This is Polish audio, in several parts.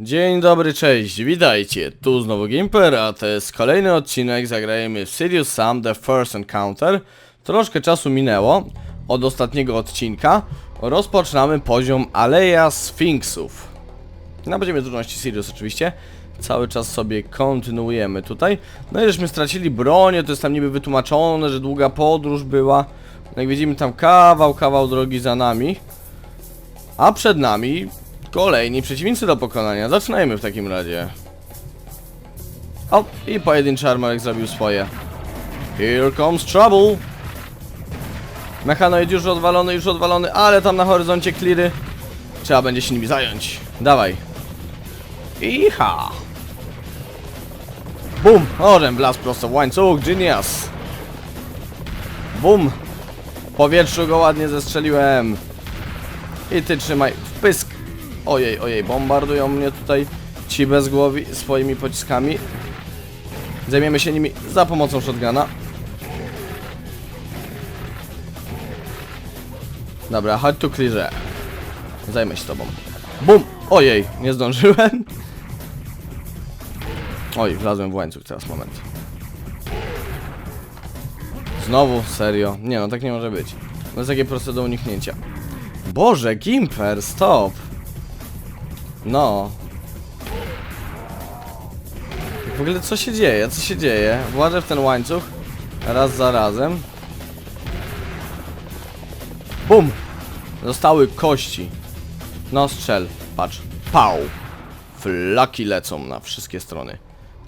Dzień dobry, cześć, witajcie, tu znowu Gimper, a to jest kolejny odcinek, zagrajemy w Serious Sam The First Encounter. Troszkę czasu minęło od ostatniego odcinka, rozpoczynamy poziom Aleja Sfinksów. Na poziomie trudności Sirius oczywiście, cały czas sobie kontynuujemy tutaj. No i żeśmy stracili bronię, to jest tam niby wytłumaczone, że długa podróż była. Jak widzimy tam kawał, kawał drogi za nami. A przed nami kolejni przeciwnicy do pokonania. Zaczynajmy w takim razie. O, i pojedynczy armorek zrobił swoje. Here comes trouble. Mechanoid już odwalony, już odwalony, ale tam na horyzoncie cleary. Trzeba będzie się nimi zająć. Dawaj. Iha. Bum! Orem blast prosto w łańcuch, genius. Bum! W powietrzu go ładnie zestrzeliłem. I ty trzymaj w pysk. Ojej, ojej, bombardują mnie tutaj ci bezgłowi swoimi pociskami. Zajmiemy się nimi za pomocą shotguna. Dobra, chodź tu, Clearze. Zajmę się tobą. Bum! Ojej, nie zdążyłem. Oj, wlazłem w łańcuch teraz, moment. Znowu, serio. Nie no, tak nie może być. To jest takie proste do uniknięcia. Boże, Gimper, stop! No. W ogóle co się dzieje? Co się dzieje? Włażę w ten łańcuch raz za razem. Bum! Zostały kości. No strzel, patrz. Pał! Flaki lecą na wszystkie strony.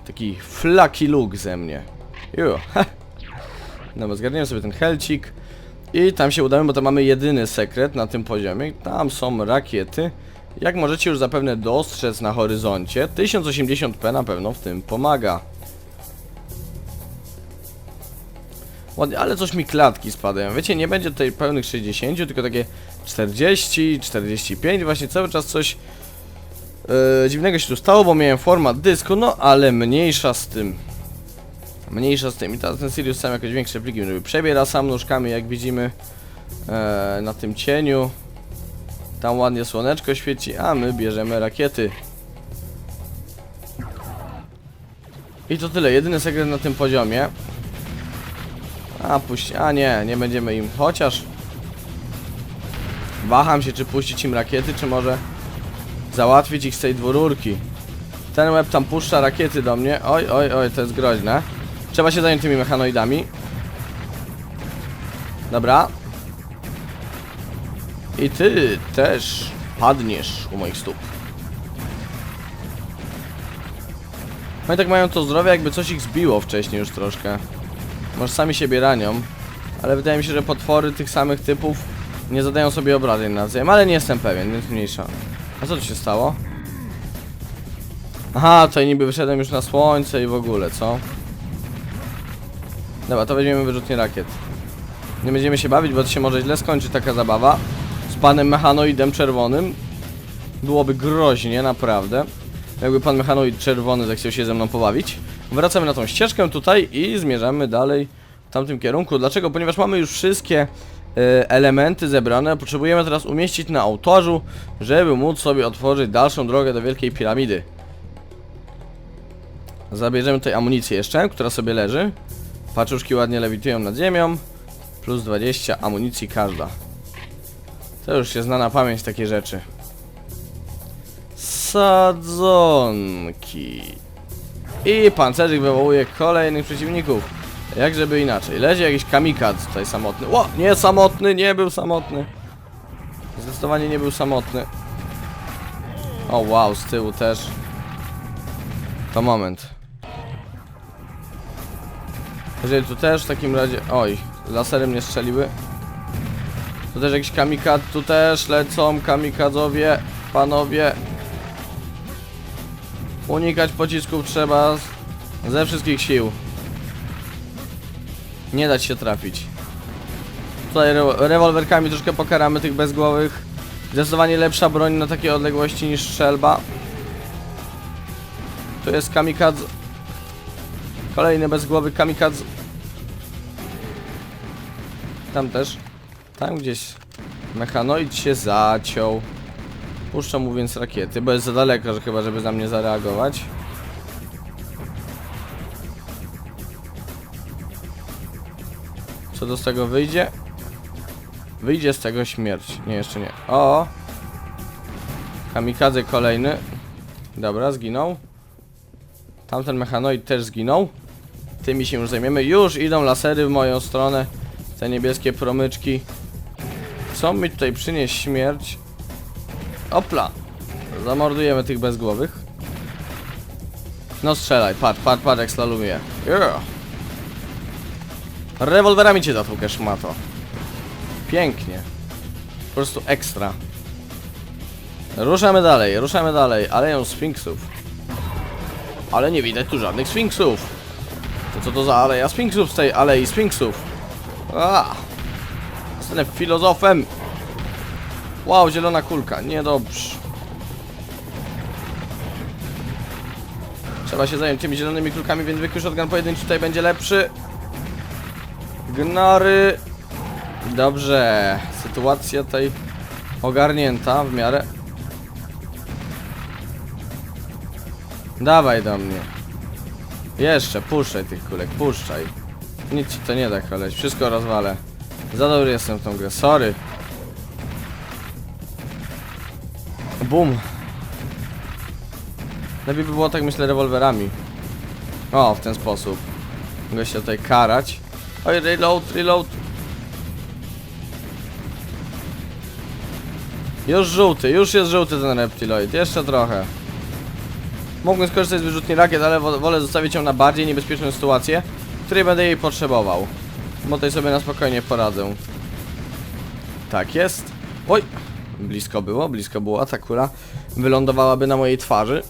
Taki flaki look ze mnie. Ju, No bo zgarniemy sobie ten helcik. I tam się udamy, bo tam mamy jedyny sekret na tym poziomie. Tam są rakiety. Jak możecie już zapewne dostrzec na horyzoncie, 1080p na pewno w tym pomaga. Ładnie, ale coś mi klatki spadają. Wiecie, nie będzie tutaj pełnych 60, tylko takie 40, 45, właśnie cały czas coś yy, dziwnego się tu stało, bo miałem format dysku, no ale mniejsza z tym. Mniejsza z tym. I teraz ten Sirius sam jakoś większe pliki żeby przebiera sam nóżkami, jak widzimy e, na tym cieniu. Tam ładnie słoneczko świeci, a my bierzemy rakiety. I to tyle, jedyny sekret na tym poziomie. A puść, a nie, nie będziemy im, chociaż Waham się, czy puścić im rakiety, czy może załatwić ich z tej dwururki. Ten łeb tam puszcza rakiety do mnie, oj, oj, oj, to jest groźne. Trzeba się zająć tymi mechanoidami. Dobra. I ty też padniesz u moich stóp. No i tak mają to zdrowie, jakby coś ich zbiło wcześniej już troszkę. Może sami siebie ranią. Ale wydaje mi się, że potwory tych samych typów nie zadają sobie obrażeń nawzajem, ale nie jestem pewien, więc mniejsza. A co tu się stało? Aha, tutaj niby wyszedłem już na słońce i w ogóle, co? Dobra, to weźmiemy wyrzutnie rakiet. Nie będziemy się bawić, bo to się może źle skończy taka zabawa. Panem mechanoidem czerwonym. Byłoby groźnie, naprawdę. Jakby pan mechanoid czerwony zechciał się ze mną pobawić. Wracamy na tą ścieżkę tutaj i zmierzamy dalej w tamtym kierunku. Dlaczego? Ponieważ mamy już wszystkie e, elementy zebrane. Potrzebujemy teraz umieścić na ołtarzu, żeby móc sobie otworzyć dalszą drogę do Wielkiej Piramidy. Zabierzemy tutaj amunicję jeszcze, która sobie leży. Paczuszki ładnie lewitują nad ziemią. Plus 20 amunicji każda. To już się zna na pamięć takie rzeczy. Sadzonki. I pancerzyk wywołuje kolejnych przeciwników. Jak żeby inaczej. Lezi jakiś kamikadz tutaj samotny. O, nie samotny, nie był samotny. Zdecydowanie nie był samotny. O wow, z tyłu też. To moment. Jeżeli tu też w takim razie... Oj, laserem nie strzeliły. Tu też jakiś kamikad, tu też lecą kamikadzowie, panowie. Unikać pocisków trzeba ze wszystkich sił. Nie dać się trafić. Tutaj re rewolwerkami troszkę pokaramy tych bezgłowych. Zdecydowanie lepsza broń na takie odległości niż strzelba. Tu jest kamikadz. Kolejny bezgłowy kamikadz. Tam też. Tam gdzieś mechanoid się zaciął. Puszczam mu więc rakiety, bo jest za daleko, że chyba żeby na mnie zareagować. Co do z tego wyjdzie? Wyjdzie z tego śmierć. Nie, jeszcze nie. O! Kamikadze kolejny. Dobra, zginął. Tamten mechanoid też zginął. Tymi się już zajmiemy. Już idą lasery w moją stronę. Te niebieskie promyczki. Chcą mi tutaj przynieść śmierć. Opla! Zamordujemy tych bezgłowych. No strzelaj, patrz, patrz, patrz jak slalumuje. Yeah. Rewolwerami cię zatłukę, szmato. Pięknie. Po prostu ekstra. Ruszamy dalej, ruszamy dalej. Aleją sfinksów. Ale nie widać tu żadnych sfinksów. To co to za aleja sfinksów z tej alei sfinksów? Zostanę filozofem. Wow, zielona kulka. Niedobrze. Trzeba się zająć tymi zielonymi kulkami, więc zwykły shotgun pojedynczy tutaj będzie lepszy. Gnory. Dobrze. Sytuacja tutaj ogarnięta w miarę. Dawaj do mnie. Jeszcze, puszczaj tych kulek, puszczaj. Nic ci to nie da, koleś. Wszystko rozwalę. Za dobry jestem w tą grę, sorry. Bum. Lepiej by było tak myślę rewolwerami. O, w ten sposób. Mogę się tutaj karać. Oj, reload, reload. Już żółty, już jest żółty ten reptiloid. Jeszcze trochę. Mógłbym skorzystać z wyrzutni rakiet, ale wo- wolę zostawić ją na bardziej niebezpieczną sytuację, w której będę jej potrzebował. Bo sobie na spokojnie poradzę. Tak jest. Oj! Blisko było, blisko było. Ta kula wylądowałaby na mojej twarzy.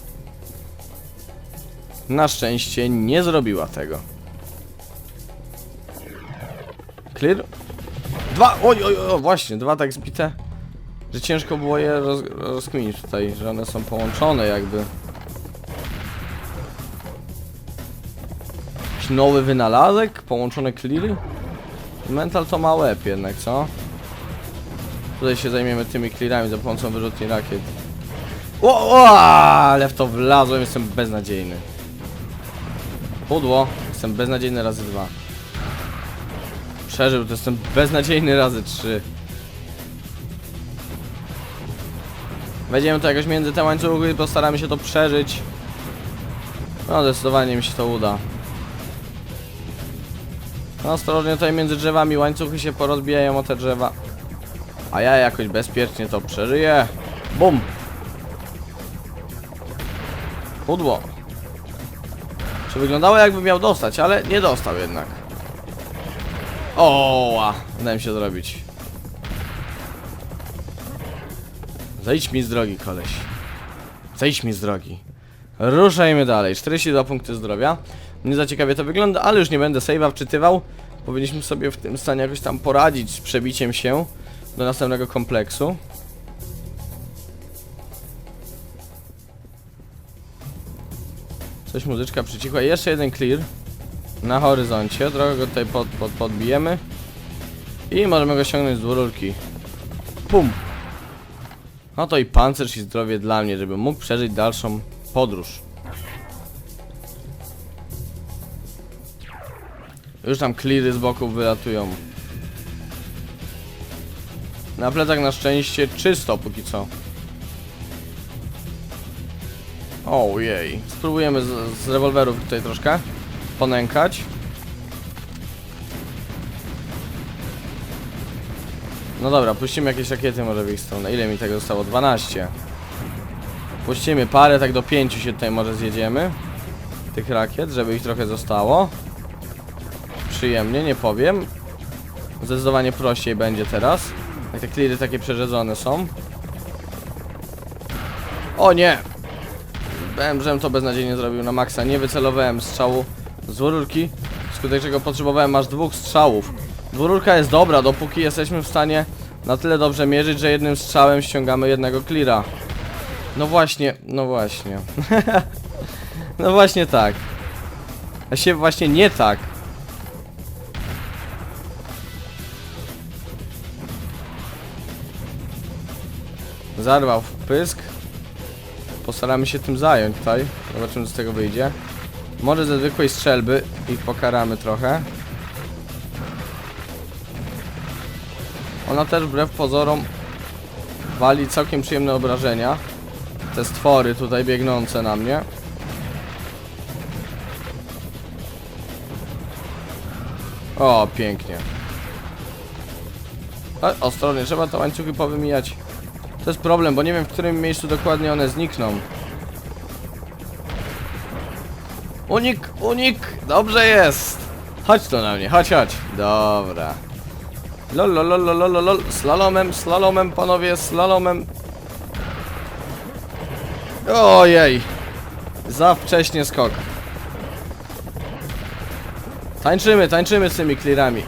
Na szczęście nie zrobiła tego. Clear? Dwa! Oj, oj, oj, właśnie, dwa tak zbite. Że ciężko było je roz, rozkminić tutaj, że one są połączone jakby. Jakiś nowy wynalazek? Połączone cleary? Mental to ma łeb jednak, co? Tutaj się zajmiemy tymi clearami za pomocą wyrzutni rakiet. O, o, ale w to wlazłem, jestem beznadziejny. Pudło, jestem beznadziejny razy dwa. Przeżył, to jestem beznadziejny razy trzy. Wejdziemy to jakoś między te łańcuchy i postaramy się to przeżyć. No, zdecydowanie mi się to uda. No, ostrożnie tutaj między drzewami łańcuchy się porozbijają o te drzewa. A ja jakoś bezpiecznie to przeżyję. Bum! Pudło. Czy wyglądało jakby miał dostać, ale nie dostał jednak. Oła! Mi się zrobić. Zejdź mi z drogi, koleś. Zejdź mi z drogi. Ruszajmy dalej. 42 punkty zdrowia. Nie za ciekawie to wygląda, ale już nie będę save'a wczytywał. Powinniśmy sobie w tym stanie jakoś tam poradzić z przebiciem się do następnego kompleksu. Coś muzyczka przycichła. Jeszcze jeden clear na horyzoncie. Trochę go tutaj pod, pod, podbijemy. I możemy go ściągnąć z dwururki. Pum! No to i pancerz i zdrowie dla mnie, żebym mógł przeżyć dalszą podróż. Już tam cleary z boków wylatują. Na plecach na szczęście czysto póki co. Ojej. Spróbujemy z, z rewolwerów tutaj troszkę ponękać. No dobra, puścimy jakieś rakiety może w ich stronę. Ile mi tego zostało? 12. Puścimy parę, tak do 5 się tutaj może zjedziemy. Tych rakiet, żeby ich trochę zostało. Przyjemnie, nie powiem. Zdecydowanie prościej będzie teraz. Jak te cleary takie przerzedzone są. O nie! Byłem, żem to beznadziejnie zrobił na maksa. Nie wycelowałem strzału z rurki, wskutek czego potrzebowałem aż dwóch strzałów. Dwururka jest dobra, dopóki jesteśmy w stanie na tyle dobrze mierzyć, że jednym strzałem ściągamy jednego cleara. No właśnie, no właśnie. no właśnie tak. A się właśnie nie tak. Zarwał pysk. Postaramy się tym zająć tutaj. Zobaczymy co z tego wyjdzie. Może ze zwykłej strzelby ich pokaramy trochę. Ona też wbrew pozorom wali całkiem przyjemne obrażenia. Te stwory tutaj biegnące na mnie. O, pięknie. E, ostrożnie, trzeba te łańcuchy powymijać. To jest problem, bo nie wiem w którym miejscu dokładnie one znikną. Unik, unik! Dobrze jest! Chodź tu na mnie, chodź, chodź. Dobra. Lol, lol, lol, lol, lol. Slalomem, slalomem, panowie, slalomem. Ojej. Za wcześnie skok. Tańczymy, tańczymy z tymi clearami.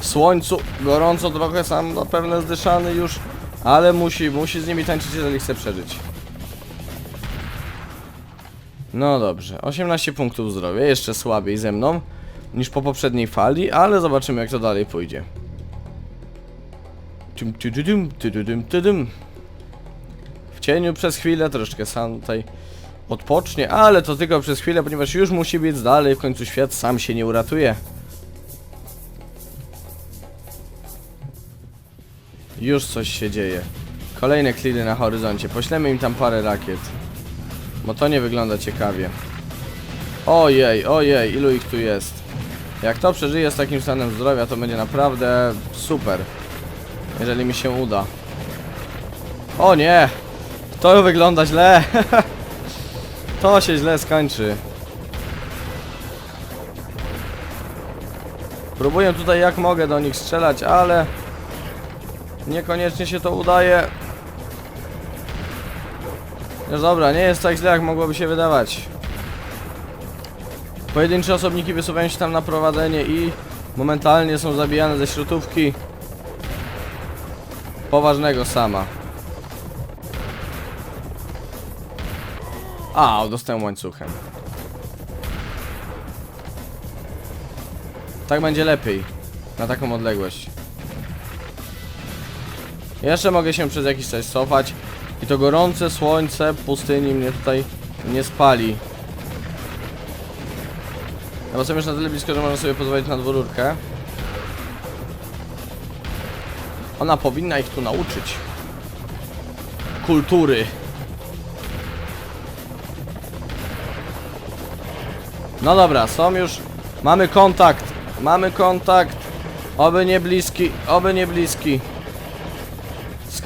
W słońcu, gorąco trochę, sam zapewne zdyszany już, ale musi, musi z nimi tańczyć, jeżeli chce przeżyć. No dobrze, 18 punktów zdrowia, jeszcze słabiej ze mną niż po poprzedniej fali, ale zobaczymy jak to dalej pójdzie. W cieniu przez chwilę, troszeczkę sam tutaj odpocznie, ale to tylko przez chwilę, ponieważ już musi biec dalej, w końcu świat sam się nie uratuje. Już coś się dzieje. Kolejne kliry na horyzoncie. Poślemy im tam parę rakiet. Bo to nie wygląda ciekawie. Ojej, ojej, ilu ich tu jest. Jak to przeżyje z takim stanem zdrowia, to będzie naprawdę super. Jeżeli mi się uda. O nie! To wygląda źle. to się źle skończy. Próbuję tutaj jak mogę do nich strzelać, ale niekoniecznie się to udaje. No dobra, nie jest tak źle jak mogłoby się wydawać. Pojedyncze osobniki wysuwają się tam na prowadzenie i momentalnie są zabijane ze śrutówki poważnego sama. A, dostałem łańcuchem. Tak będzie lepiej. Na taką odległość. Jeszcze mogę się przez jakiś czas cofać. I to gorące słońce pustyni mnie tutaj nie spali. Bo są już na tyle blisko, że można sobie pozwolić na dwururkę. Ona powinna ich tu nauczyć. Kultury. No dobra, są już. Mamy kontakt. Mamy kontakt. Oby nie bliski, oby nie bliski.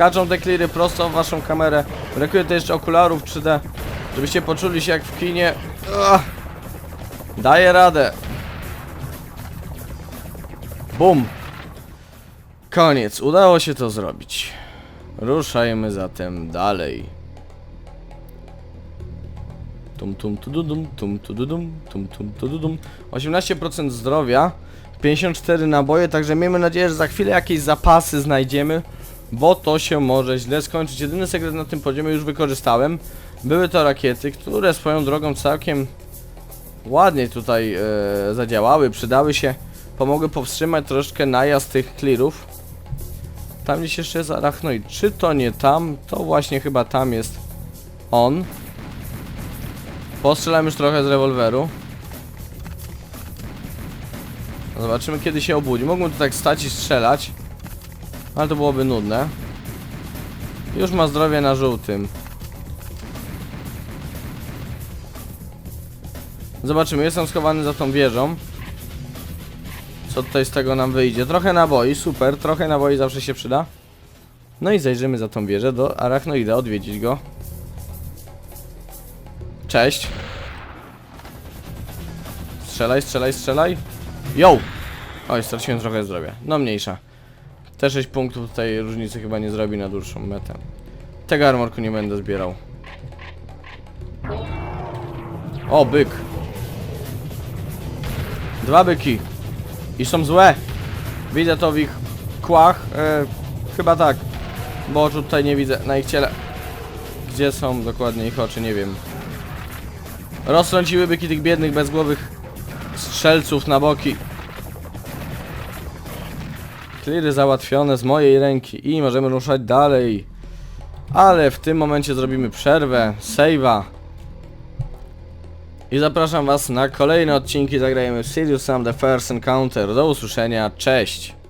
Skaczą te kliry prosto w waszą kamerę. Brakuje to jeszcze okularów 3D, żebyście poczuli się jak w kinie. Ugh. Daję radę. Bum. Koniec. Udało się to zrobić. Ruszajmy zatem dalej. Tum tum tududum, tum tududum, tum tum tududum. 18% zdrowia, 54 naboje, także miejmy nadzieję, że za chwilę jakieś zapasy znajdziemy, bo to się może źle skończyć. Jedyny sekret na tym poziomie już wykorzystałem. Były to rakiety, które swoją drogą całkiem ładnie tutaj e, zadziałały, przydały się, pomogły powstrzymać troszkę najazd tych clearów. Tam gdzieś jeszcze jest arachnoid. Czy to nie tam? To właśnie chyba tam jest on. Postrzelam już trochę z rewolweru. Zobaczymy kiedy się obudzi. Mógłbym tu tak stać i strzelać. Ale to byłoby nudne. Już ma zdrowie na żółtym. Zobaczymy, jestem schowany za tą wieżą. Co tutaj z tego nam wyjdzie? Trochę naboi, super, trochę naboi zawsze się przyda. No i zajrzymy za tą wieżę do Arachnoida, odwiedzić go. Cześć. Strzelaj, strzelaj, strzelaj. Yo! Oj, straciłem trochę zdrowia. No mniejsza. Te 6 punktów tutaj różnicy chyba nie zrobi na dłuższą metę. Tego armorku nie będę zbierał. O, byk. Dwa byki. I są złe. Widzę to w ich kłach. E, chyba tak. Bo oczu tutaj nie widzę na ich ciele. Gdzie są dokładnie ich oczy, nie wiem. Roztrąciły byki tych biednych, bezgłowych strzelców na boki. Cleary załatwione z mojej ręki i możemy ruszać dalej. Ale w tym momencie zrobimy przerwę, save'a. I zapraszam was na kolejne odcinki, zagrajemy w Serious Sam The First Encounter. Do usłyszenia, cześć!